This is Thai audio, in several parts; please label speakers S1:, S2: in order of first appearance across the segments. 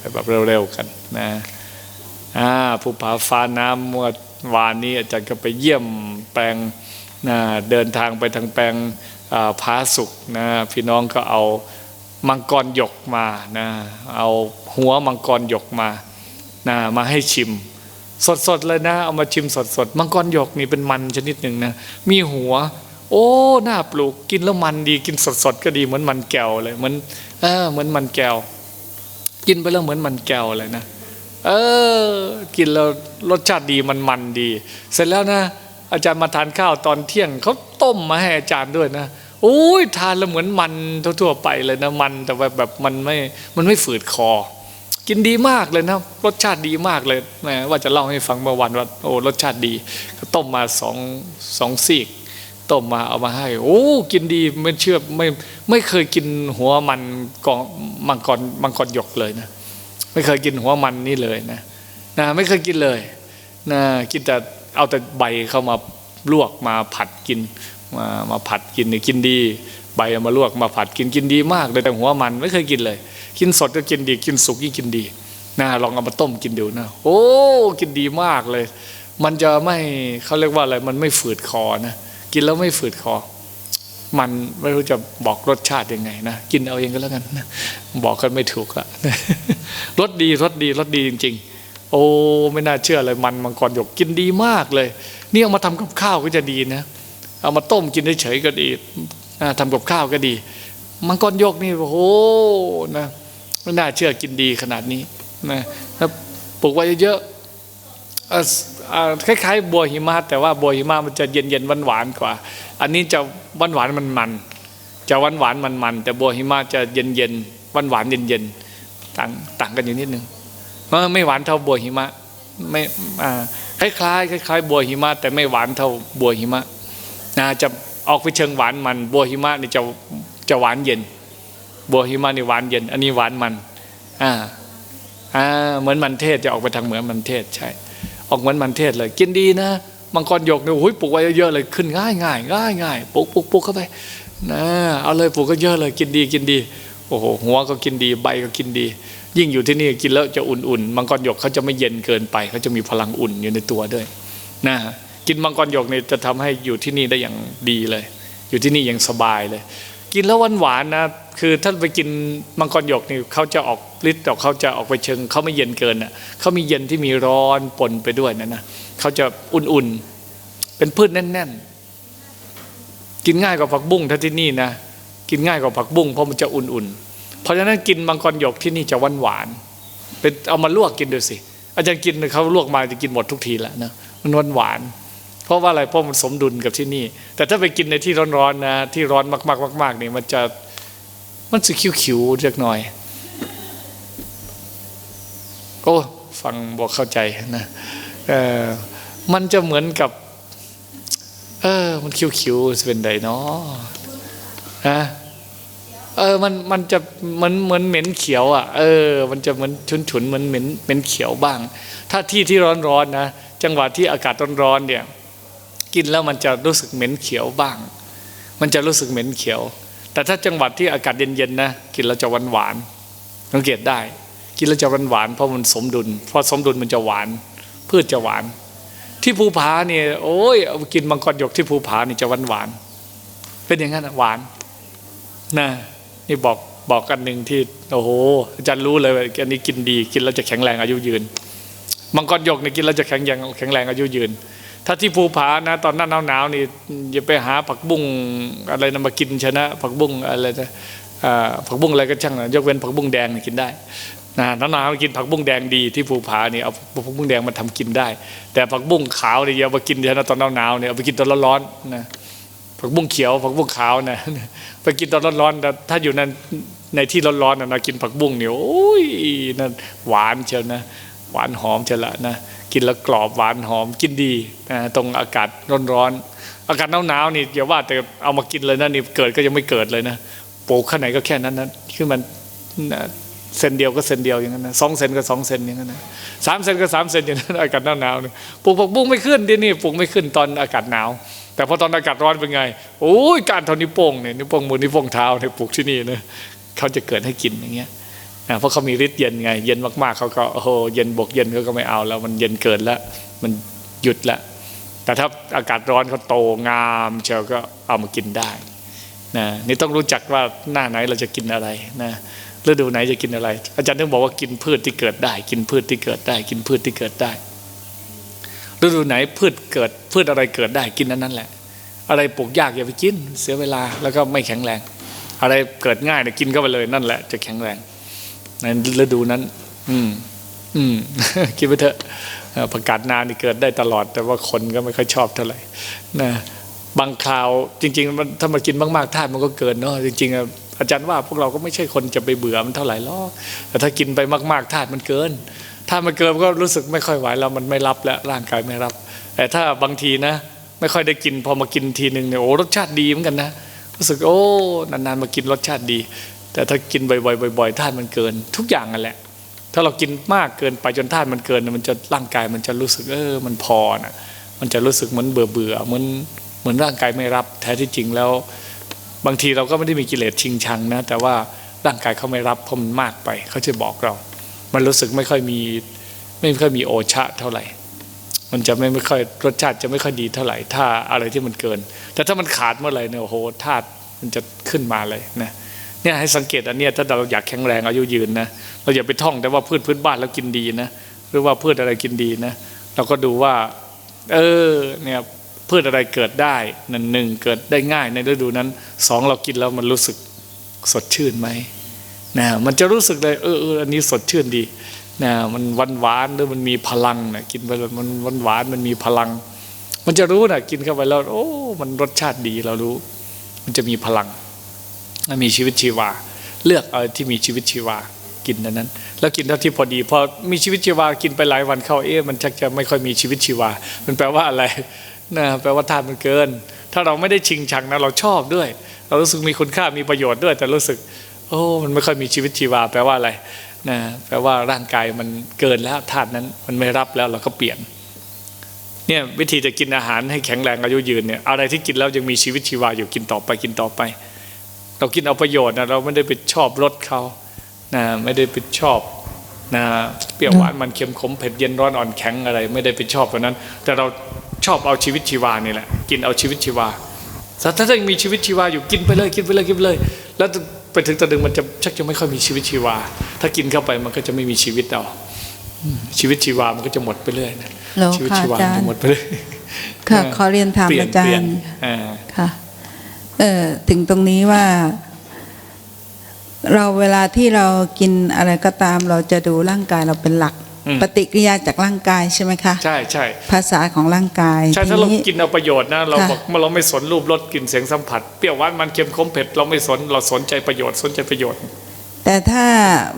S1: ไปแบบเร็วๆกันนะอ่าภูผาฟ้าน้ำเมื่อวานนี้อาจารย์ก็ไปเยี่ยมแปลงนะเดินทางไปทางแปลงอ่าผาสุกนะพี่น้องก็เอามังกรหยกมานะเอาหัวมังกรหยกมานะมาให้ชิม สดๆเลยนะ เอามาชิมสดๆมังกรหยกนี่เป็นมันชนิดหนึ่งนะมีหัว โอ้น่าปลูกกินแล้วมันดีกินสดๆก็ดีเหมือนมันแก้วเลยเหมือนเออเหมือนมันแก้ว กินไปแล้วเหมือนมันแก้วเลยนะ เออ กินแล้วรสชาติดีมันมันดี เสร็จแล้วนะ อาจารย์มาทานข้าวตอนเที่ยงเขาต้มมาให้อาจารย์ด้วยนะโอ้ยทานแล้วเหมือนมันทั่วๆไปเลยนะมันแต่ว่าแบบมันไม่มันไม่ฝืดคอ กินดีมากเลยนะรสชาติดีมากเลยแหมว่าจะเล่าให้ฟังเมื่อวันว่าโอ้รสชาติดีก็ต้มมาสองสองซีก ต้มมาเอามาให้ โอ้กินดีไม่เชื่อไม่ไม่เคยกินหัวมันกองมังกรมังกรหยกเลยนะ ไม่เคยกินหัวมันนี่เลยนะนะไม่เคยกินเลยนะกินแต่เอาแต่ใบเข้ามาลวกมาผัดกินมามาผัดกินเนี่กินดี ใบเอามาลวกมาผัดกินกินดีมากเลยแต่หัวมันไม่เคยกินเลย กินสดก็กินดี กินสุกยิ่งกินดีนะลองเอามาต้มกินดูนะ โอ้ กินดีมากเลย มันจะไม่เขาเรียกว่าอะไรมันไม่ฝืดคอนะ กินแล้วไม่ฝืดคอ มันไม่รู้จะบอกรสชาติยังไงนะกินเอาเองก็แล้วกันนะบอกกันไม่ถูกอะรสดีรสดีรสดีจริง ๆ โอ้ไม่น่าเชื่อเลยมันมังกรหยกกินดีมากเลยนี่เอามาทำกับข้าวก็จะดีนะ เอามาต้มกินเฉยก็ดีอ่าทำกับข้าวก็ดี มังกรยกนี่โอ้โหนะไม่น่าเชื่อกินดีขนาดนี้นะแล้วปลูกไว้เยอะๆเอ่ออ่า คล้ายๆ บัวหิมะแต่ว่าบัวหิมะมันจะเย็นๆหวานๆกว่า อันนี้จะหวานหวานมันมันๆจะหวานหวานมันมันๆแต่บัวหิมะจะเย็นๆหวานหวานเย็นๆต่างต่างกันอยู่นิดนึงไม่หวานเท่าบัวหิมะไม่อ่าคล้ายๆคล้ายๆบัวหิมะแต่ไม่หวานเท่าบัวหิมะนะจะออกไปเชิงหวานมัน บัวหิมะนี่จะจะหวานเย็น บัวหิมะนี่หวานเย็น อันนี้หวานมันอ่าอ่าเหมือนมันเทศจะออกไปทางเหมือนมันเทศใช่ ออกเหมือนมันเทศเลย กินดีนะมังกรหยกเนี่ยโอ้ยปลูกไว้เยอะๆเลยขึ้นง่ายง่ายง่ายง่ายปลูกปลูกปลูกเข้าไปนะเอาเลยปลูกก็เยอะเลยกินดีกินดีโอ้โหหัวก็กินดีใบก็กินดี ยิ่งอยู่ที่นี่กินแล้วจะอุ่นๆมังกรหยกเขาจะไม่เย็นเกินไปเขาจะมีพลังอุ่นอยู่ในตัวด้วยนะกินมังกรหยกเนี่ยจะทำให้อยู่ที่นี่ได้อย่างดีเลย อยู่ที่นี่อย่างสบายเลย กินแล้วหวานหวานนะคือถ้าไปกินมังกรหยกนี่เขาจะออกฤทธิ์ออกเขาจะออกไปเชิงเขาไม่เย็นเกินอะเขามีเย็นที่มีร้อนปนไปด้วยนะนะเขาจะอุ่นๆเป็นพืชแน่น ๆ กินง่ายกว่าผักบุ้งถ้าที่นี่นะกินง่ายกว่าผักบุ้งเพราะมันจะอุ่นๆเพราะฉะนั้นกินมังกรหยกที่นี่จะหวานหวานเป็นเอามาลวกกินดูสิอาจารย์กินเขาลวกมาจะกินหมดทุกทีแล้วนะมันหวานหวาน ราะว่าอะไรเพราะมันสมดุลกับที่นี่ แต่ถ้าไปกินในที่ร้อนๆนะที่ร้อนมากๆมากๆนี่ยมันจะมันจะคิ้วๆเล็กน่อย โอ้ฟังบอกเข้าใจนะเออมันจะเหมือนกับ เออ มันคิ้วๆเป็นใดเนาะนะเออ มัน มันจะ เหมือน เหมือนเหม็นเขียวอะ เออ มันจะเหมือนฉุนๆเหมือนเหม็น เหม็นเขียวบ้าง ถ้าที่ที่ร้อนๆนะจังหวะที่อากาศร้อนๆเนี่ย กินแล้วมันจะรู้สึกเหม็นเขียวบ้าง มันจะรู้สึกเหม็นเขียว แต่ถ้าจังหวัดที่อากาศเย็นๆนะกินแล้วจะหวานหวานสังเกตได้ กินแล้วจะหวานหวานเพราะมันสมดุลเพราะสมดุลมันจะหวานพืชจะหวาน ที่ภูผาเนี่ยโอ้ยกินมังกรหยกที่ภูผานี่จะหวานหวานเป็นอย่างนั้นหวานนะนี่บอกบอกกันหนึ่งที่โอ้โหอาจารย์รู้เลยว่าอันนี้กินดี กินแล้วจะแข็งแรงอายุยืนมังกรหยกเนี่ยกินแล้วจะแข็งแรงแข็งแรงอายุยืน ถ้าที่ภูผานะ ตอนหน้าหนาวๆนี่อย่าไปหาผักบุ้งอะไรนะมากินชนะ ผักบุ้งอะไรนะผักบุ้งอะไรก็ช่างนะยกเว้นผักบุ้งแดงกินได้นะหนาวๆกินผักบุ้งแดงดีที่ภูผานี่เอาผักบุ้งแดงมาทำกินได้ แต่ผักบุ้งขาวเนี่ยอย่ามากินชนะตอนหนาวๆเนี่ยเอาไปกินตอนร้อนๆนะผักบุ้งเขียวผักบุ้งขาวนะไปกินตอนร้อนๆแต่ถ้าอยู่นั้นในที่ร้อนๆนะนะกินผักบุ้งเนี่ยโอ้ยนั่นหวานเชียวนะ หวานหอมเชียวละนะ กินแล้วกรอบหวานหอมกินดีนะตรงอากาศร้อนๆอากาศหนาวๆนี่อย่าว่าแต่เอามากินเลยนะนี่เกิดก็ยังไม่เกิดเลยนะปลูกข้างไหนก็แค่นั้นนะคือมันนะเซนเดียวก็เซนเดียวอย่างนั้นนะสองเซนก็สองเซนอย่างนั้นนะสามเซนก็สามเซนอย่างนั้นอากาศหนาวๆปลูกผักบุ้งไม่ขึ้นที่นี่ปลูกไม่ขึ้นตอนอากาศหนาวแต่พอตอนอากาศร้อนเป็นไงโอ้ยการเท่านิ้วโป้งเนี่ยนิ้วโป้งมือนิ้วโป้งเท้าเนี่ยปลูกที่นี่นะเขาจะเกิดให้กินอย่างเงี้ย เพราะเขามีฤทธิ์เย็นไง เย็นมากๆเขาก็โอ้โหเย็นบวกเย็นเขาก็ไม่เอาแล้ว มันเย็นเกินแล้วมันหยุดละแต่ถ้าอากาศร้อนเขาโตงามเชียวก็เอามากินได้นะนี่ต้องรู้จักว่าหน้าไหนเราจะกินอะไรนะฤดูไหนจะกินอะไร อาจารย์ต้องบอกว่ากินพืชที่เกิดได้ กินพืชที่เกิดได้ กินพืชที่เกิดได้ฤดูไหนพืชเกิดพืชอะไรเกิดได้กินนั้นนั่นแหละ อะไรปลูกยากอย่าไปกิน เสียเวลาแล้วก็ไม่แข็งแรง อะไรเกิดง่ายเนี่ยกินเข้าไปเลยนั่นแหละจะแข็งแรง ในฤดูนั้น อืม อืมคิดไปเถอะประกาศนานนี่เกิดได้ตลอด แต่ว่าคนก็ไม่ค่อยชอบเท่าไหร่นะบางคราวจริงๆมันถ้ามากินมากๆธาตุมันก็เกินเนาะจริงๆอะอาจารย์ว่าพวกเราก็ไม่ใช่คนจะไปเบื่อมันเท่าไหร่หรอกแต่ถ้ากินไปมากๆธาตุมันเกินถ้ามันเกินก็รู้สึกไม่ค่อยไหวแล้วมันไม่รับแล้วร่างกายไม่รับ แต่ถ้าบางทีนะ ไม่ค่อยได้กินพอมากินทีหนึ่งเนี่ยโอ้รสชาติดีเหมือนกันนะรู้สึกโอ้นานๆมากินรสชาติดี แต่ถ้ากินบ่อยๆบ่อยๆธาตุมันเกิน ทุกอย่างนั่นแหละ ถ้าเรากินมากเกินไปจนธาตุมันเกิน มันจะร่างกายมันจะรู้สึกเออมันพอนะมันจะรู้สึกเหมือนเบื่อเบื่อเหมือนเหมือนร่างกายไม่รับ แท้ที่จริงแล้ว บางทีเราก็ไม่ได้มีกิเลสชิงชังนะ แต่ว่าร่างกายเขาไม่รับเพราะมันมากไป เขาจะบอกเรา มันรู้สึกไม่ค่อยมีไม่ค่อยมีโอชะเท่าไหร่ มันจะไม่ไม่ค่อยรสชาติจะไม่ค่อยดีเท่าไหร่ ถ้าอะไรที่มันเกิน แต่ถ้ามันขาดเมื่อไหร่เนี่ยโอ้โหธาตุมันจะขึ้นมาเลยนะ เนี่ยให้สังเกตอันเนี้ยถ้าเราอยากแข็งแรงอายุยืนนะเราอย่าไปท่องแต่ว่าพืชพื้นบ้านแล้วกินดีนะหรือว่าพืชอะไรกินดีนะเราก็ดูว่า เออเนี่ยพืชอะไรเกิดได้นั่นหนึ่งเกิดได้ง่ายในฤดูนั้นสองเรากินแล้วมันรู้สึกสดชื่นไหมนะมันจะรู้สึกเลยเออเอออันนี้สดชื่นดีนะมันหวานหวานหรือมันมีพลังนะกินไปแล้วมันหวานหวานมันมีพลัง มันจะรู้นะกินเข้าไปแล้ว โอ้ มันรสชาติดีเรารู้ มันจะมีพลัง มันมีชีวิตชีวา เลือกเอาที่มีชีวิตชีวากินอันนั้น แล้วกินเท่าที่พอดีพอมีชีวิตชีวากินไปหลายวันเข้าเอ๊ะมันชักจะไม่ค่อยมีชีวิตชีวา มันแปลว่าอะไรนะแปลว่าธาตุมันเกิน ถ้าเราไม่ได้ชิงชังนะเราชอบด้วย เรารู้สึกมีคุณค่ามีประโยชน์ด้วย แต่รู้สึก โอ้มันไม่ค่อยมีชีวิตชีวา แปลว่าอะไรนะแปลว่าร่างกายมันเกินแล้วธาตุนั้นมันไม่รับแล้วเราก็เปลี่ยนเนี่ยวิธีจะกินอาหารให้แข็งแรงอายุยืนเนี่ยอะไรที่กินแล้วยังมีชีวิตชีวาอยู่กินต่อไปกินต่อไป เรากินเอาประโยชน์นะเราไม่ได้ไปชอบรสเขานะไม่ได้ไปชอบนะเปรี้ยวหวานมันเค็มขมเผ็ดเย็นร้อนอ่อนแข็งอะไร ไม่ได้ไปชอบแบบนั้น แต่เราชอบเอาชีวิตชีวานี่แหละกินเอาชีวิตชีวาแต่ถ้ายังมีชีวิตชีวาอยู่กินไปเลยกินไปเลยกินไปเลย แล้วไปถึงตะดึงมันจะชักจะไม่ค่อยมีชีวิตชีวา ถ้ากินเข้าไปมันก็จะไม่มีชีวิตเอาอืมชีวิตชีวามันก็จะหมดไปเรื่อยนะ
S2: แล้ว
S1: ชีวิต
S2: ค่ะ
S1: ชีวา
S2: อาจาร
S1: จะ
S2: ย์
S1: หมดไปเลย
S2: ค่ะ
S1: เออ
S2: ขอเรียนถาม
S1: เปลี่ยน
S2: อาจา
S1: เปลี่ย
S2: ร
S1: น
S2: ย์
S1: อ่า
S2: ค่ะ เออถึงตรงนี้ว่า เราเวลาที่เรากินอะไรก็ตาม เราจะดูร่างกายเราเป็นหลัก
S1: อืม
S2: ปฏิกิริยาจากร่างกายใช่ไหมคะ
S1: ใช่ใช่
S2: ภาษาของร่างกาย
S1: ใช่
S2: ที
S1: ถ้าเรา
S2: นี้
S1: กินเอาประโยชน์นะเรา
S2: ค่ะ
S1: บอกเราไม่สนรูปรสกลิ่นเสียงสัมผัสเปรี้ยวหวานมันเค็มขมเผ็ดเราไม่สนเราสนใจประโยชน์สนใจประโยชน์
S2: แต่ถ้า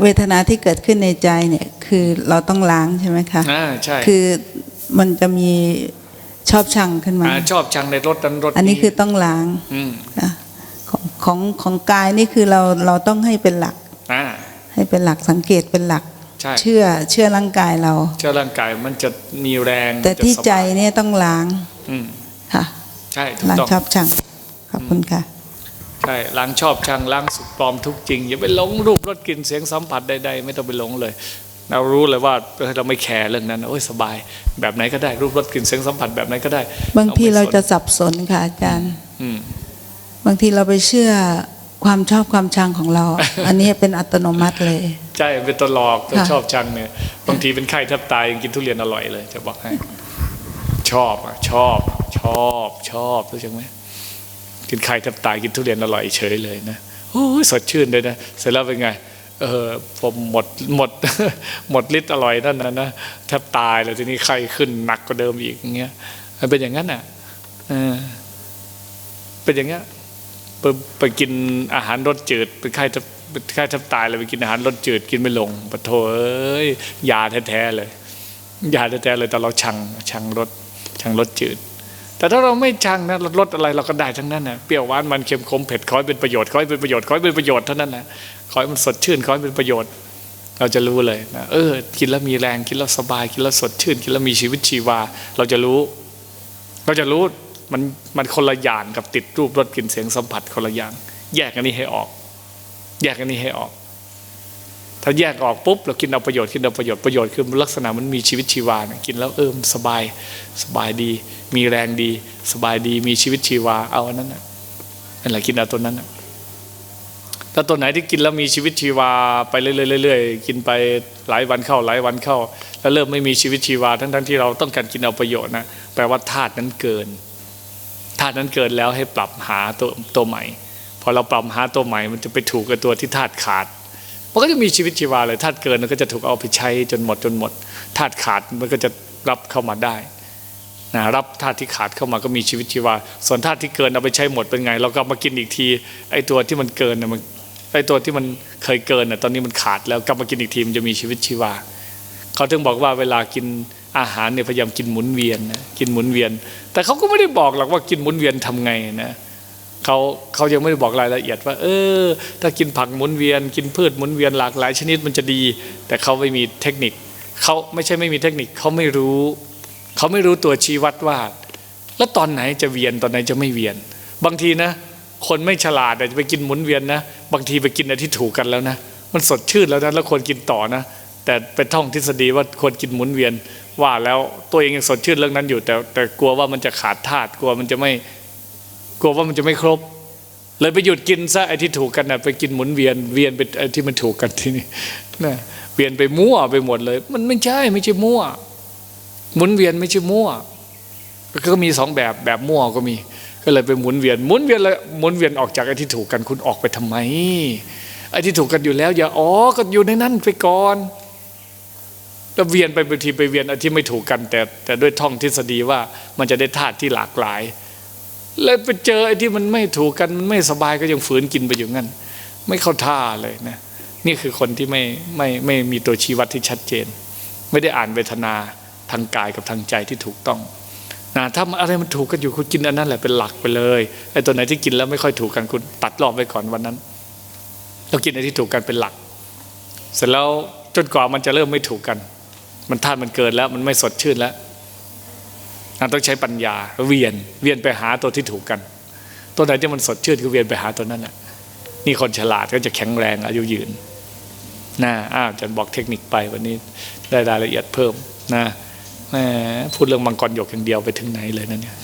S2: เวทนาที่เกิดขึ้นในใจเนี่ย คือเราต้องล้างใช่ไหมคะ
S1: อ่าใช่
S2: คือมันจะมี ชอบชังขึ้นมาา
S1: ชอบชังในรสนั้นรส
S2: อันนี้คือต้องล้าง
S1: อืม
S2: นะของของของกายนี่คือเราเราต้องให้เป็นหลัก
S1: อ่า
S2: ให้เป็นหลักสังเกตเป็นหลัก
S1: ใช่
S2: เชื่อเชื่อร่างกายเรา
S1: เชื่อร่างกายมันจะมีแรง
S2: แต่
S1: จะ
S2: ที่
S1: สบาย
S2: ใจเนี่ยต้องล้าง
S1: อืม
S2: ค่ะ
S1: ใช่ถูก
S2: ล้าง
S1: ต้อง
S2: ชอบชังขอบคุณค่ะ
S1: ใช่ล้างชอบชังล้างสุขปลอมทุกข์จริงอย่าไปหลงรูปรสกลิ่นเสียงสัมผัสใดๆ ไม่ต้องไปหลงเลย เรารู้เลยว่าเราไม่แคร์เรื่องนั้นโอ้ยสบาย แบบไหนก็ได้รูปรสกลิ่นเสียงสัมผัสแบบไหนก็ได้
S2: บางที
S1: ไม่
S2: เรา
S1: สน
S2: จะสับสนค่ะอาจารย์
S1: อืม
S2: บางทีเราไปเชื่อความชอบความชังของเรา อันนี้เป็นอัตโนมัติเลย
S1: ใช่เป็นตัวหลอกตัว
S2: ค่ะ
S1: ชอบชังเนี่ยบางทีเป็นไข้แทบตายยังกินทุเรียนอร่อยเลย จะบอกให้ ชอบอะชอบ ชอบชอบรู้จักไหมกินไข้แทบตายกินทุเรียนอร่อยเฉยเลยนะโอ้ยสดชื่นเลยนะเสร็จแล้วเป็นไง เออผมหมดหมดหมดฤทธิ์อร่อยนั่นนะนะแทบตายเลยทีนี้ไข้ขึ้นหนักกว่าเดิมอีกอย่างเงี้ยมันเป็นอย่างนั้นอะเออเป็นอย่างเงี้ยไปไปกินอาหารรสจืดเป็นไข้แทบเป็นไข้แทบตายเลยไปกินอาหารรสจืดกินไม่ลงปะโถเอ้ยยาแท้ๆเลยยาแท้ๆเลยแต่เราชังชังรสชังรสจืด แต่ถ้าเราไม่ชังนะรสอะไรเราก็ได้ทั้งนั้นนะเปรี้ยวหวานมันเค็มขมเผ็ดขอให้เป็นประโยชน์ขอให้เป็นประโยชน์ขอให้เป็นประโยชน์เท่านั้นนะขอให้มันสดชื่นขอให้เป็นประโยชน์ เราจะรู้เลยนะเออ กินแล้วมีแรงกินแล้วสบาย กินแล้วสดชื่น กินแล้วมีชีวิตชีวา เราจะรู้ เราจะรู้มันมันคนละอย่างกับติดรูปรสกลิ่นเสียงสัมผัสคนละอย่าง แยกอันนี้ให้ออก แยกอันนี้ให้ออก ถ้าแยกออกปุ๊บเรากินเอาประโยชน์กินเอาประโยชน์ประโยชน์คือลักษณะมันมีชีวิตชีวานะกินแล้วเอิมสบายสบายดี มีแรงดี สบายดีมีชีวิตชีวาเอาอันนั้นนะนั่นแหละกินเอาตัวนั้นนะถ้าตัวไหนที่กินแล้วมีชีวิตชีวาไปเรื่อยๆกินไปหลายวันเข้าหลายวันเข้า แล้วเริ่มไม่มีชีวิตชีวาทั้งๆที่เราต้องการกินเอาประโยชน์นะแปลว่าธาตุนั้นเกินธาตุนั้นเกินแล้วให้ปรับหาตัวตัวใหม่ พอเราปรับหาตัวใหม่ มันจะไปถูกกับตัวที่ธาตุขาด มันก็จะมีชีวิตชีวาเลยธาตุเกินมันก็จะถูกเอาไปใช้จนหมดจนหมดธาตุขาดมันก็จะรับเข้ามาได้นะรับธาตุที่ขาดเข้ามาก็มีชีวิตชีวา ส่วนธาตุที่เกินเอาไปใช้หมดเป็นไง เราก็มากินอีกทีไอ้ตัวที่มันเกินนะมันไอ้ตัวที่มันเคยเกินน่ะตอนนี้มันขาดแล้วกลับมากินอีกทีมันจะมีชีวิตชีวา เขาถึงบอกว่าเวลากินอาหารเนี่ยพยายามกินหมุนเวียนนะกินหมุนเวียน แต่เขาก็ไม่ได้บอกหรอกว่ากินหมุนเวียนทำไงนะ เขาเขายังไม่ได้บอกรายละเอียดว่า เออ ถ้ากินผักหมุนเวียน กินพืชหมุนเวียนหลากหลายชนิดมันจะดี แต่เขาไม่มีเทคนิคเขาไม่ใช่ไม่มีเทคนิคเขาไม่รู้เขาไม่รู้ตัวชี้วัดว่า แล้วตอนไหนจะเวียนตอนไหนจะไม่เวียน บางทีนะ คนไม่ฉลาดอาจจะไปกินหมุนเวียนนะ บางทีไปกินอะไรที่ถูกกันแล้วนะ มันสดชื่นแล้วนะแล้วควรกินต่อนะ แต่ไปท่องทฤษฎีว่าควรกินหมุนเวียนว่าแล้วตัวเองยังสดชื่นเรื่องนั้นอยู่แต่แต่กลัวว่ามันจะขาดธาตุกลัวมันจะไม่ กลัวว่ามันจะไม่ครบ เลยไปหยุดกินซะไอ้ที่ถูกกันนะไปกินหมุนเวียนเวียนไปไอ้ที่มันถูกกันที่นี่นะเวียนไปมั่วไปหมดเลย มันไม่ใช่ไม่ใช่มั่ว หมุนเวียนไม่ใช่มั่ว ก็มีสองแบบแบบมั่วก็มี ก็เลยไปหมุนเวียนหมุนเวียนแล้วหมุนเวียนออกจากไอ้ที่ถูกกันคุณออกไปทำไมไอ้ที่ถูกกันอยู่แล้ว อย่าอ๋อก็อยู่ในนั้นไปก่อนแล้วเวียนไปบางทีไปเวียนไอ้ที่ไม่ถูกกัน แต่แต่ด้วยท่องทฤษฎีว่ามันจะได้ธาตุที่หลากหลาย แล้วไปเจอไอ้ที่มันไม่ถูกกันมันไม่สบายก็ยังฝืนกินไปอยู่งั้น ไม่เข้าท่าเลยนะนี่คือคนที่ไม่ไม่ไม่มีตัวชี้วัดที่ชัดเจน ไม่ได้อ่านเวทนาทางกายกับทางใจที่ถูกต้องนะถ้าอะไรมันถูกกันอยู่คุณกินอันนั้นแหละเป็นหลักไปเลยไอ้ตัวไหนที่กินแล้วไม่ค่อยถูกกันคุณตัดรอบไปก่อนวันนั้นเรากินไอ้ที่ถูกกันเป็นหลัก เสร็จแล้วจนกว่ามันจะเริ่มไม่ถูกกัน มันท่านมันเกินแล้วมันไม่สดชื่นแล้ว เราต้องใช้ปัญญาเวียนเวียนไปหาตัวที่ถูกกัน ตัวไหนที่มันสดชื่นก็เวียนไปหาตัวนั้นแหละนี่คนฉลาดก็จะแข็งแรงอายุยืนนะอ้าวจะบอกเทคนิคไปวันนี้ได้รายละเอียดเพิ่มนะแหมพูดเรื่องมังกรหยกอย่างเดียวไปถึงไหนเลยนะเนี่ย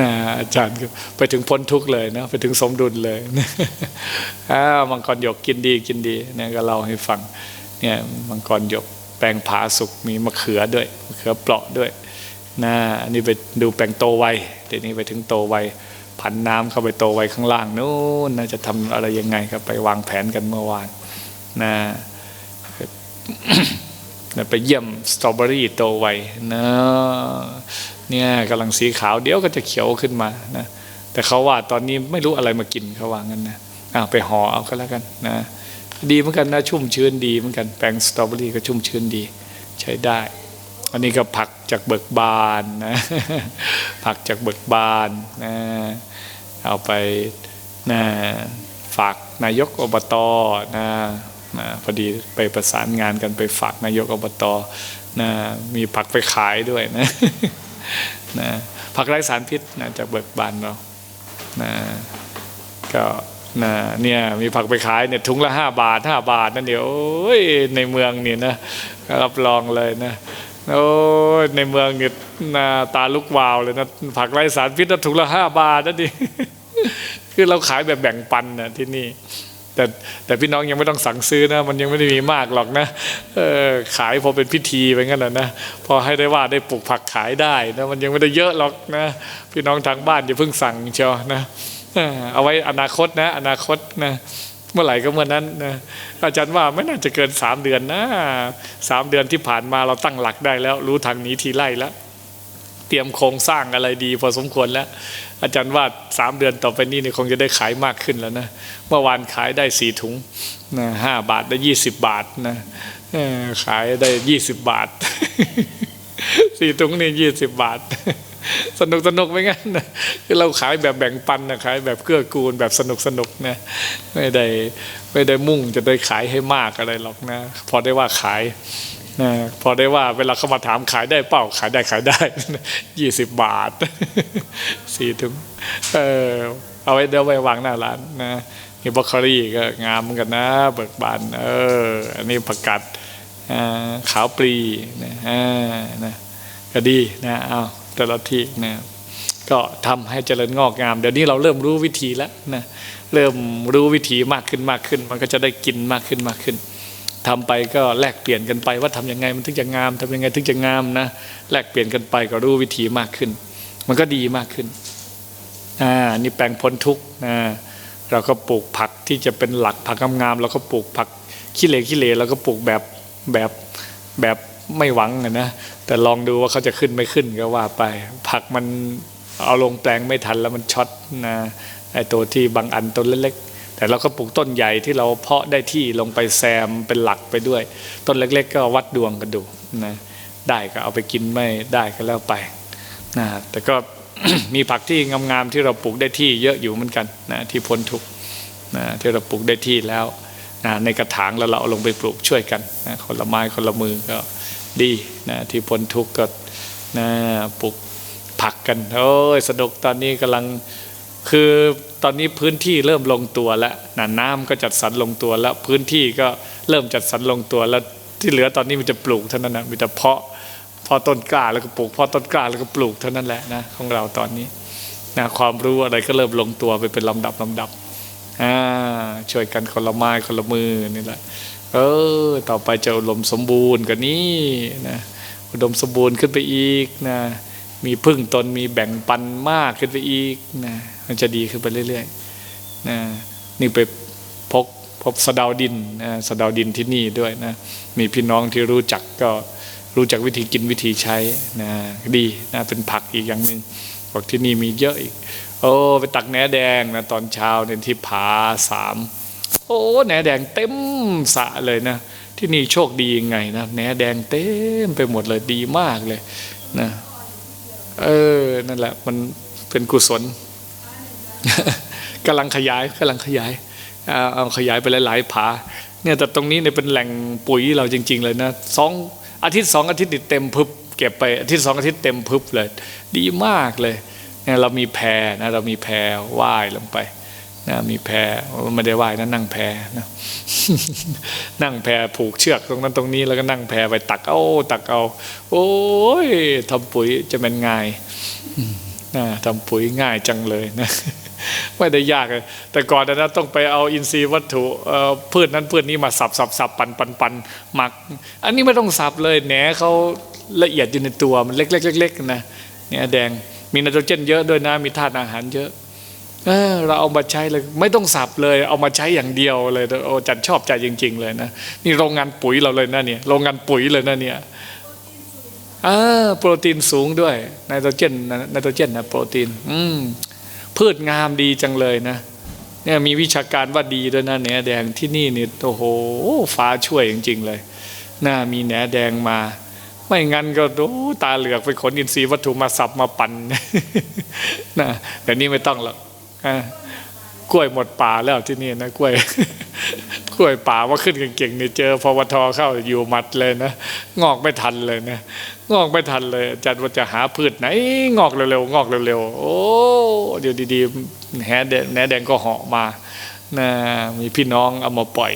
S1: นะอาจารย์ไปถึงพ้นทุกเลยนะไปถึงสมดุลเลยอ้าวมังกรหยกกินดีกินดีเนี่ยก็เล่าให้ฟังเนี่ยมังกรหยกแปลงผาสุกมีมะเขือด้วยมะเขือเปราะด้วย นะอันนี้ไปดูแปลงโตไวเดี๋ยวนี้ไปถึงโตไวผันน้ำเข้าไปโตไวข้างล่างนู้นนะจะทำอะไรยังไงครับไปวางแผนกันเมื่อวานนะนะไปเยี่ยมสตรอเบอรี่โตไวนะเนี่ยกำลังสีขาวเดี๋ยวก็จะเขียวขึ้นมานะแต่เขาว่าตอนนี้ไม่รู้อะไรมากินเขาว่างั้นนะอ้าวไปห่อเอาก็แล้วกันนะดีเหมือนกันนะชุ่มชื้นดีเหมือนกันแปลงสตรอเบอรี่ก็ชุ่มชื้นดี ใช้ได้ อันนี้ก็ผักจากเบิกบานนะผักจากเบิกบานนะเอาไปนะฝากนายกอบตนะนะพอดีไปประสานงานกันไปฝากนายกอบตนะมีผักไปขายด้วยนะนะผักไร้สารพิษนะจากเบิกบานเรานะก็นะเนี่ยมีผักไปขายเนี่ยถุงละห้าบาทห้าบาทนั่นเดี๋ยวในเมืองนี่นะรับรองเลยนะ โอ้ยในเมืองเนี่ยนาตาลุกวาวเลยนะผักไร้สารพิษนะถุงละห้าบาทนั่นดิคือเราขายแบบแบ่งปันนะที่นี่ แต่แต่พี่น้องยังไม่ต้องสั่งซื้อนะ มันยังไม่ได้มีมากหรอกนะเออขายพอเป็นพิธีไปงั้นแหละนะพอให้ได้ว่าได้ปลูกผักขายได้นะมันยังไม่ได้เยอะหรอกนะ พี่น้องทางบ้านอย่าเพิ่งสั่งเชียวนะเออเอาไว้อนาคตนะ อนาคตนะ เมื่อไหร่ก็เมื่อนั้นนะอาจารย์ว่าไม่น่าจะเกินสามเดือนนะสามเดือนที่ผ่านมาเราตั้งหลักได้แล้ว รู้ทางหนี้ทีไล่แล้วเตรียมโครงสร้างอะไรดี พอสมควรแล้ว อาจารย์ว่าสามเดือนต่อไปนี้เนี่ยคงจะได้ขายมากขึ้นแล้วนะเมื่อวานขายได้สี่ถุงนะห้าบาทได้ยี่สิบบาทนะขายได้ยี่สิบบาทสี่ถุงนี่ยี่สิบบาท สนุกสนุกไม่งั้นนะคือเราขายแบบแบ่งปันนะขายแบบเกื้อกูลแบบสนุกสนุกนะไม่ได้ไม่ได้มุ่งจะได้ขายให้มากอะไรหรอกนะ พอได้ว่าขายนะพอได้ว่าเวลาเขามาถามขายได้เปล่าขายได้ขายได้ยี่สิบบาทสี่ถุงเออเอาไว้เดี๋ยวไว้วางหน้าร้านนะนี่บรอกโคลีก็งามเหมือนกันนะ เบิกบานเอออันนี้ผักกาดอ่าขาวปลีนะนะก็ดีนะเอา แต่ละที่นะก็ทำให้เจริญงอกงาม เดี๋ยวนี้เราเริ่มรู้วิธีแล้วนะเริ่มรู้วิธีมากขึ้นมากขึ้น มันก็จะได้กินมากขึ้นมากขึ้นทำไปก็แลกเปลี่ยนกันไปว่าทำยังไงมันถึงจะงามทำยังไงถึงจะงามนะแลกเปลี่ยนกันไปก็รู้วิธีมากขึ้น มันก็ดีมากขึ้นอ่านี่แปลงพ้นทุกนะเราก็ปลูกผักที่จะเป็นหลักผักงามๆเราก็ปลูกผักขี้เหร่ขี้เหร่เราก็ปลูกแบบแบบแบบ ไม่หวังอะนะแต่ลองดูว่าเขาจะขึ้นไม่ขึ้นก็ว่าไป ผักมันเอาลงแปลงไม่ทันแล้วมันช็อตนะไอตัวที่บางอันต้นเล็กๆ แต่เราก็ปลูกต้นใหญ่ที่เราเพาะได้ที่ลงไปแซมเป็นหลักไปด้วย ต้นเล็ก ๆ ก็วัดดวงกันดูนะได้ก็เอาไปกินไม่ได้ก็แล้วไปนะแต่ก็มีผักที่งามๆที่เราปลูกได้ที่เยอะอยู่เหมือนกันนะที่พ้นทุกนะที่เราปลูกได้ที่แล้วนะในกระถางแล้วเราเอาลงไปปลูกช่วยกันนะคนละไม้คนละมือก็ ดีนะที่พ้นทุกข์ก็นะปลูกผักกันโอ้ยสนุกตอนนี้กำลังคือตอนนี้พื้นที่เริ่มลงตัวแล้วนะน้ำก็จัดสรรลงตัวแล้ว พื้นที่ก็เริ่มจัดสรรลงตัวแล้วที่เหลือตอนนี้มันจะปลูกเท่านั้นนะมีแต่เพาะพอต้นกล้าแล้วก็ปลูกพอต้นกล้าแล้วก็ปลูกเท่านั้นแหละนะของเราตอนนี้นะความรู้อะไรก็เริ่มลงตัวไปเป็นลำดับลำดับอ่าช่วยกันคนละไม้คนละมือนี่แหละ เออ ต่อไปจะอุดมสมบูรณ์กว่านี้นะอุดมสมบูรณ์ขึ้นไปอีกนะมีพึ่งตนมีแบ่งปันมากขึ้นไปอีกนะมันจะดีขึ้นไปเรื่อยๆนะนี่ไปพกพบสะดาวดินนะสะดาวดินที่นี่ด้วยนะมีพี่น้องที่รู้จักก็รู้จักวิธีกินวิธีใช้นะดีนะเป็นผักอีกอย่างหนึ่งบอกที่นี่มีเยอะอีก โอ้ไปตักแหนแดงนะตอนเช้าเนี่ยที่ผาสาม โอ้แหนแดงเต็มสะเลยนะ ที่นี่โชคดียังไงนะแหนแดงเต็มไปหมดเลยดีมากเลยนะเออนั่นแหละมันเป็นกุศลกำลังขยายกำลังขยายเอาขยายไปหลายๆผาเนี่ยแต่ตรงนี้เนี่ยเป็นแหล่งปุ๋ยเราจริง ๆ เลยนะสองอาทิตย์สองอาทิตย์เต็มพึบเก็บไปอาทิตย์สองอาทิตย์เต็มพึบเลย ดีมากเลยเนี่ยเรามีแพนะเรามีแพว่ายลงไป นะมีแพไม่ได้ว่ายนะนั่งแพนะนั่งแพผูกเชือกตรงนั้นตรงนี้แล้วก็นั่งแพไปตักเอาตักเอา โอ้ยทำปุ๋ยจะเป็นง่ายนะทำปุ๋ยง่ายจังเลยนะไม่ได้ยากเลยแต่ก่อนนะต้องไปเอาอินทรีย์วัตถุเอ่อพืชนั้นพืชนี้มาสับสับสับปันปันปันหมัก อันนี้ไม่ต้องสับเลยแหนเขาละเอียดอยู่ในตัวมันเล็กๆเล็กๆนะเนี่ยแดงมีไนโตรเจนเยอะด้วยนะมีธาตุอาหารเยอะ เออเราเอามาใช้เลยไม่ต้องสับเลย เอามาใช้อย่างเดียวเลยโอ้จันชอบใจจริง ๆ เลยนะนี่โรงงานปุ๋ยเราเลยนะเนี่ยโรงงานปุ๋ยเลยนะเนี่ยเออโปรตีนสูงด้วยไนโตรเจนไนโตรเจนนะโปรตีน อืมพืชงามดีจังเลยนะเนี่ยมีวิชาการว่าดีด้วยนะแหนแดงที่นี่นี่โอ้โหฟ้าช่วยจริง ๆ เลยน่ามีแหนแดงมา ไม่งั้นก็โอ้ตาเหลือกไปขนอินทรีย์วัตถุมาสับมาปั่นนะแต่นี่ไม่ต้องหรอก กล้วยหมดป่าแล้วที่นี่นะกล้วย กล้วยป่าว่าขึ้นเก่งๆเนี่ยเจอพวทเข้าอยู่มัดเลยนะงอกไม่ทันเลยนะงอกไม่ทันเลยอาจารย์ว่าจะหาพืชไหน งอกเร็วๆงอกเร็วๆโอ้เดี๋ยวดีๆแหนแดงแหนแดงก็เหาะมานะมีพี่น้องเอามาปล่อย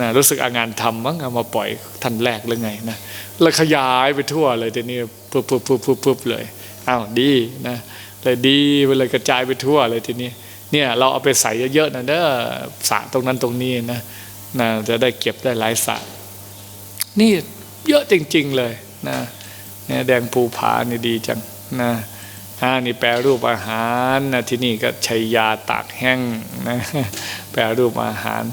S1: นะรู้สึกอางานทำมั้งเอามาปล่อยท่านแรกหรือไงนะแล้วขยายไปทั่วเลยทีนี้ปุ๊บปุ๊บปุ๊บปุ๊บปุ๊บเลยอ้าวดีนะ เลยดีไปเลยกระจายไปทั่วเลยทีนี้เนี่ยเราเอาไปใส่เยอะๆนะเด้อสระตรงนั้นตรงนี้นะนะจะได้เก็บได้หลายสระนี่เยอะจริง ๆเลยนะเนี่ยแดงภูผานี่ดีจังนะอ่านี่แปรรูปอาหารนะที่นี่ก็ชัยยาตากแห้งนะแปรรูปอาหาร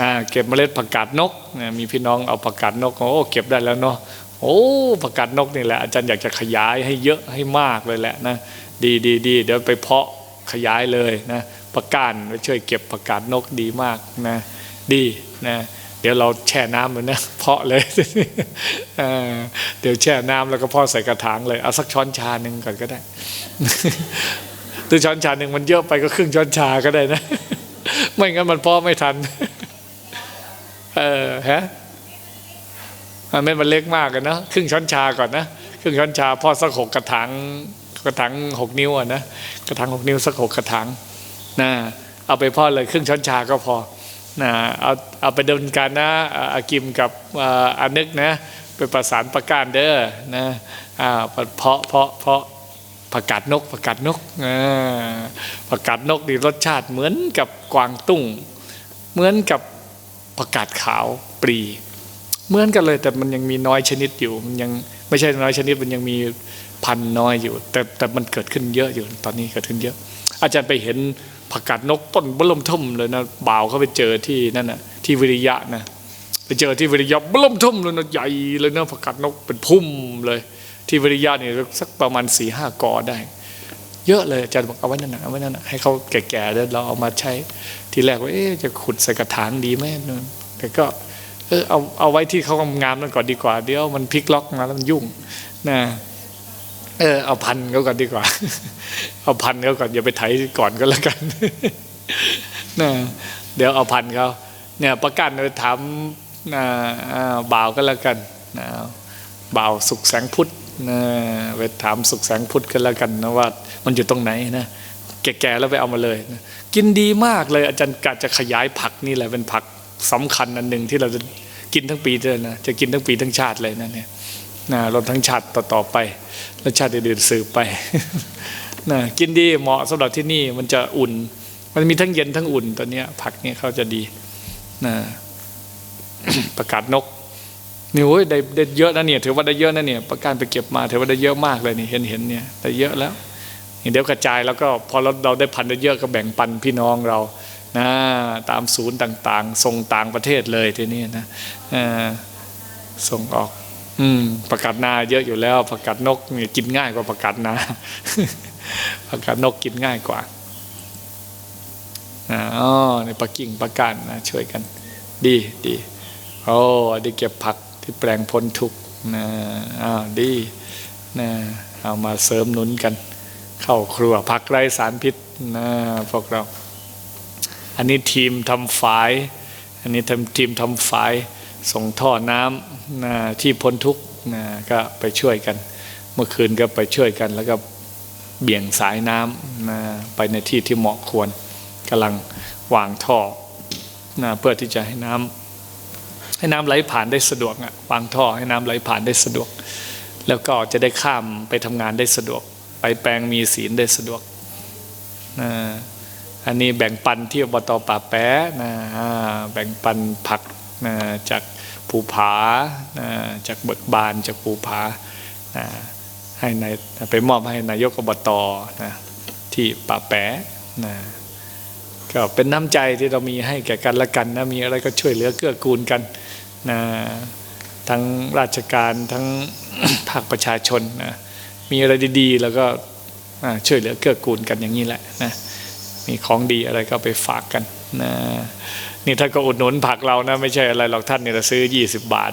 S1: อ่าเก็บเมล็ดผักกาดนกนะมีพี่น้องเอาผักกาดนกโอ้เก็บได้แล้วเนาะโอ้ผักกาดนกนี่แหละอาจารย์อยากจะขยายให้เยอะให้มากเลยแหละนะ ดีดีดีเดี๋ยวไปเพาะขยายเลยนะประการช่วยเก็บประกาศนกดีมากนะดีนะเดี๋ยวเราแช่น้ำเลยนะเพาะเลยเเดี๋ยวแช่น้ำแล้วก็เพาะใส่กระถางเลยเอาสักช้อนชาหนึ่งก่อนก็ได้ตัวช้อนชาหนึ่งมันเยอะไปก็ครึ่งช้อนชาก็ได้นะไม่งั้นมันเพาะไม่ทันเออฮะมันไม่มันเล็กมากกันนะครึ่งช้อนชาก่อนนะครึ่งช้อนชาเพาะสักหกกระถาง กระถางหกนิ้วอะนะกระถางหกนิ้วสักหกกระถางนะเอาไปพ่อเลยครึ่งช้อนชาก็พอนะเอาเอาไปดำเนินการนะอากิมกับอานึกนะไปประสานประการเด้อนะอ่าเพาะเพาะเพาะผักกาดนกผักกาดนกอ่าผักกาดนกนี่รสชาติเหมือนกับกวางตุ้ง เหมือนกับผักกาดขาวปรีเหมือนกันเลยแต่มันยังมีน้อยชนิดอยู่มันยังไม่ใช่น้อยชนิดมันยังมี พันน้อยอยู่ แต่แต่มันเกิดขึ้นเยอะอยู่ตอนนี้เกิดขึ้นเยอะ อาจารย์ไปเห็นผักกาดนกต้นบลมทุ่มเลยนะบ่าวเขาไปเจอที่นั่นนะที่วิริยะนะไปเจอที่วิริยะบลมทุ่มเลยนะใหญ่เลยนะผักกาดนกเป็นพุ่มเลย ที่วิริยะนี่สักประมาณสี่ห้ากอได้ เยอะเลยอาจารย์บอกเอาไว้นั่นนะเอาไว้นั่นนะให้เขาแก่ๆแล้วเราเอามาใช้ทีแรกว่าเอ๊จะขุดใส่กระถางดีไหมแต่ก็เออเอาเอาไว้ที่เขางามๆนั่นก่อนดีกว่าเดี๋ยวมันพลิกล็อกมาแล้วมันยุ่งนะ เออเอาพันเขาก่อนดีกว่า เอาพันเขาก่อนอย่าไปไถก่อนก็แล้วกันนะเดี๋ยวเอาพันเขาเนี่ยประกันเลยถามนะบ่าวก็แล้วกันนะบ่าวสุขแสงพุทธนะไปถามสุขแสงพุทธกันแล้วกันนะว่ามันอยู่ตรงไหนนะแก่ๆแล้วไปเอามาเลยนะกินดีมากเลยอาจารย์กะจะขยายผักนี่แหละเป็นผักสำคัญอันหนึ่งที่เราจะกินทั้งปีเลยนะจะกินทั้งปีทั้งชาติเลยนะเนี่ย นะรวมทั้งชาติต่อๆไป และชาติอื่นๆสืบไปนะกินดีเหมาะสำหรับที่นี่มันจะอุ่น มันมีทั้งเย็นทั้งอุ่นตอนนี้ผักเนี่ยเขาจะดีนะประกาศนกนี่โอ้ยได้ได้เยอะนะเนี่ยถือว่าได้เยอะนะเนี่ยประการไปเก็บมาถือว่าได้เยอะมากเลยนี่เห็นเห็นเนี่ยได้เยอะแล้วเดี๋ยวกระจายแล้วก็พอเราเราได้พันได้เยอะก็แบ่งปันพี่น้องเรานะตามศูนย์ต่างๆส่งต่างประเทศเลยทีนี้นะส่งออก อืมประกาศนาเยอะอยู่แล้วประกาศนกเนี่ยกินง่ายกว่าประกาศนาประกาศนกกินง่ายกว่าอ๋อในปักกิ่งประกันนะช่วยกัน ดีดีโอ้ได้เก็บผักที่แปลงพ้นทุกนะอ้าวดีนะเอามาเสริมหนุนกัน เข้าครัวผักไร้สารพิษนะพวกเรา อันนี้ทีมทำฝาย อันนี้ทำทีมทำฝาย ส่งท่อน้ำนะที่พ้นทุกนะก็ไปช่วยกัน เมื่อคืนก็ไปช่วยกัน แล้วก็เบี่ยงสายน้ำนะไปในที่ที่เหมาะควรกำลังวางท่อนะเพื่อที่จะให้น้ำให้น้ำไหลผ่านได้สะดวกอะวางท่อให้น้ำไหลผ่านได้สะดวก แล้วก็จะได้ข้ามไปทำงานได้สะดวก ไปแปลงมีศีลได้สะดวกนะอันนี้แบ่งปันที่อบตป่าแปะนะแบ่งปันผัก นะจากภูผานะจากเบิกบานจากภูผานะให้ในายไปมอบให้นายกอบตนะที่ป่าแปะนะก็เป็นน้ำใจที่เรามีให้แก่กันและกันนะมีอะไรก็ช่วยเหลือเกื้อกูลกันนะทั้งราชการทั้งภาคประชาชนนะมีอะไรดีๆ แล้วก็ช่วยเหลือเกื้อกูลกันอย่างนี้แหละนะมีของดีอะไรก็ไปฝากกันนะ นี่ท่านก็อุดหนุนผักเรานะไม่ใช่อะไรหรอกท่านเนี่ยเราซื้อ 20 บาท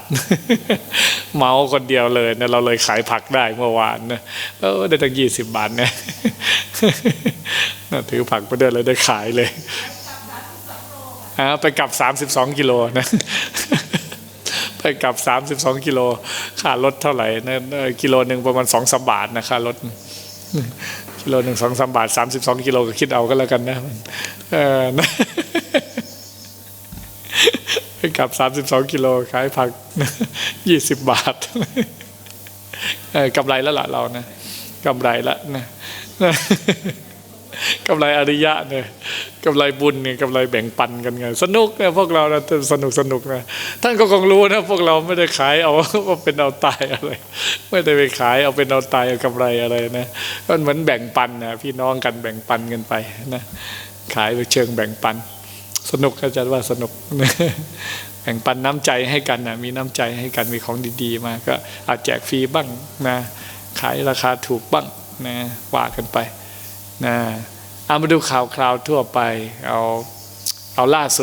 S1: เมาคนเดียวเลยนะเราเลยขายผักได้เมื่อวานนะเออได้ตั้ง20 บาทเนี่ยนะถือผักไปเดินเลยได้ขายเลยอ่าไปกลับ 32 กิโลนะไปกลับ 32 กิโลค่ารถเท่าไหร่นะกิโลหนึ่งประมาณสองสบาทนะค่ารถกิโลหนึ่งสองสามบาท 32 กิโลก็คิดเอาก็แล้วกันนะเออ นะไปกลับ32กิโลขายผัก20บาทกำไรแล้วล่ะเรานะกำไรล้วนะกำไรอริยะเนี่ยกำไรบุญเนี่ยกำไรแบ่งปันกันไงสนุกเนี่ยพวกเรานะสนุกสนุกนะท่านก็คงรู้นะพวกเราไม่ได้ขายเอาว่าเป็นเอาตายอะไร ไม่ได้ไปขายเอาเป็นเอาตายเอากำไรอะไรนะมันเหมือนแบ่งปันนะพี่น้องกันแบ่งปันกันไปนะขายไปเชิงแบ่งปัน สนุกอาจารย์ว่าสนุกแบ่งปันน้ำใจให้กันนะมีน้ำใจให้กันมีของดีๆ มาก็อาจแจกฟรีบ้างนะขายราคาถูกบ้างนะว่ากันไปนะเอามาดูข่าวคราวทั่วไปเอาเอาล่าสุด